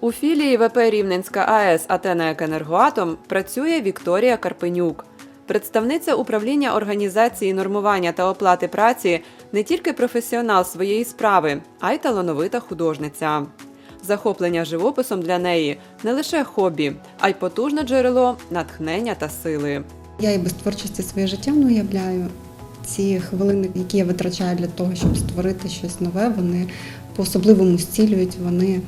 У філії ВП Рівненська АЕС Атена Екенергоатом працює Вікторія Карпенюк. Представниця управління організації нормування та оплати праці не тільки професіонал своєї справи, а й талановита художниця. Захоплення живописом для неї не лише хобі, а й потужне джерело натхнення та сили. Я і без творчості своє життя не уявляю. Ці хвилини, які я витрачаю для того, щоб створити щось нове, вони по-особливому зцілюють, вони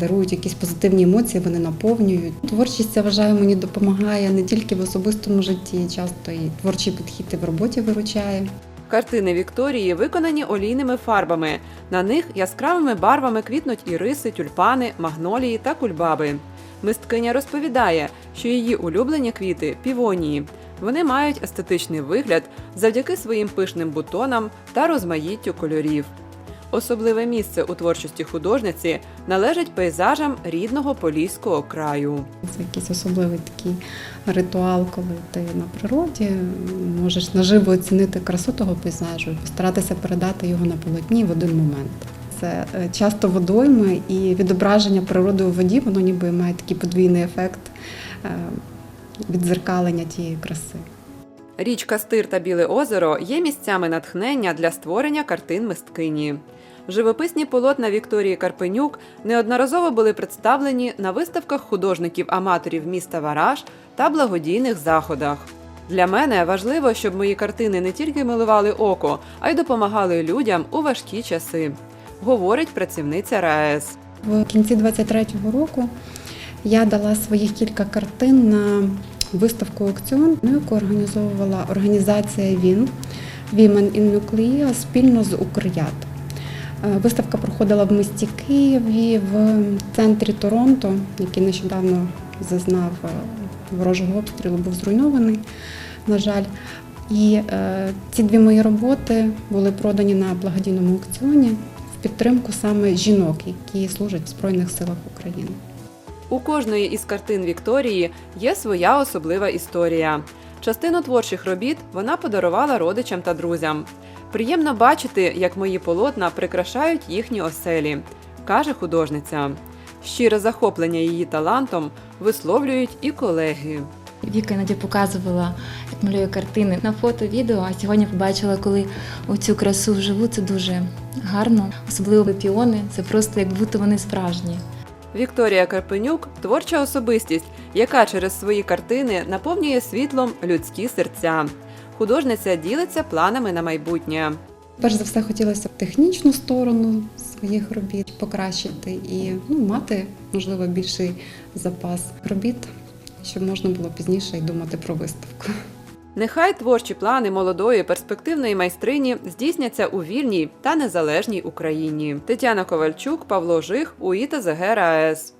дарують якісь позитивні емоції, вони наповнюють. Творчість, я вважаю, мені допомагає не тільки в особистому житті, часто і творчий підхід і в роботі виручає. Картини Вікторії виконані олійними фарбами. На них яскравими барвами квітнуть іриси, тюльпани, магнолії та кульбаби. Мисткиня розповідає, що її улюблені квіти півонії. Вони мають естетичний вигляд завдяки своїм пишним бутонам та розмаїттю кольорів. Особливе місце у творчості художниці належить пейзажам рідного поліського краю. Це якийсь особливий такий ритуал, коли ти на природі можеш наживо оцінити красу того пейзажу постаратися передати його на полотні в один момент. Це е, часто водойми і відображення природи у воді, воно ніби має такий подвійний ефект е, відзеркалення тієї краси. Річка Стир та Біле озеро є місцями натхнення для створення картин мисткині. Живописні полотна Вікторії Карпенюк неодноразово були представлені на виставках художників-аматорів міста Вараж та благодійних заходах. Для мене важливо, щоб мої картини не тільки милували око, а й допомагали людям у важкі часи, говорить працівниця РаЕС. В кінці 23-го року я дала своїх кілька картин на виставку аукціон, яку організовувала організація ВІН Women in Nuclear спільно з Укрят. Е, Виставка проходила в місті Києві в центрі Торонто, який нещодавно зазнав е, ворожого обстрілу, був зруйнований, на жаль. І е, ці дві мої роботи були продані на благодійному аукціоні в підтримку саме жінок, які служать в Збройних силах України. У кожної із картин Вікторії є своя особлива історія. Частину творчих робіт вона подарувала родичам та друзям. Приємно бачити, як мої полотна прикрашають їхні оселі, каже художниця. Щире захоплення її талантом висловлюють і колеги. Віка іноді показувала, як малює картини на фото, відео. А сьогодні побачила, коли оцю красу вживу, це дуже гарно. Особливо піони, це просто як будто вони справжні. Вікторія Карпенюк творча особистість, яка через свої картини наповнює світлом людські серця. Художниця ділиться планами на майбутнє. Перш за все, хотілося б технічну сторону своїх робіт покращити і ну, мати, можливо, більший запас робіт, щоб можна було пізніше й думати про виставку. Нехай творчі плани молодої перспективної майстрині здійсняться у вільній та незалежній Україні. Тетяна Ковальчук, Павло Жих, УІТА ЗГРАЕС.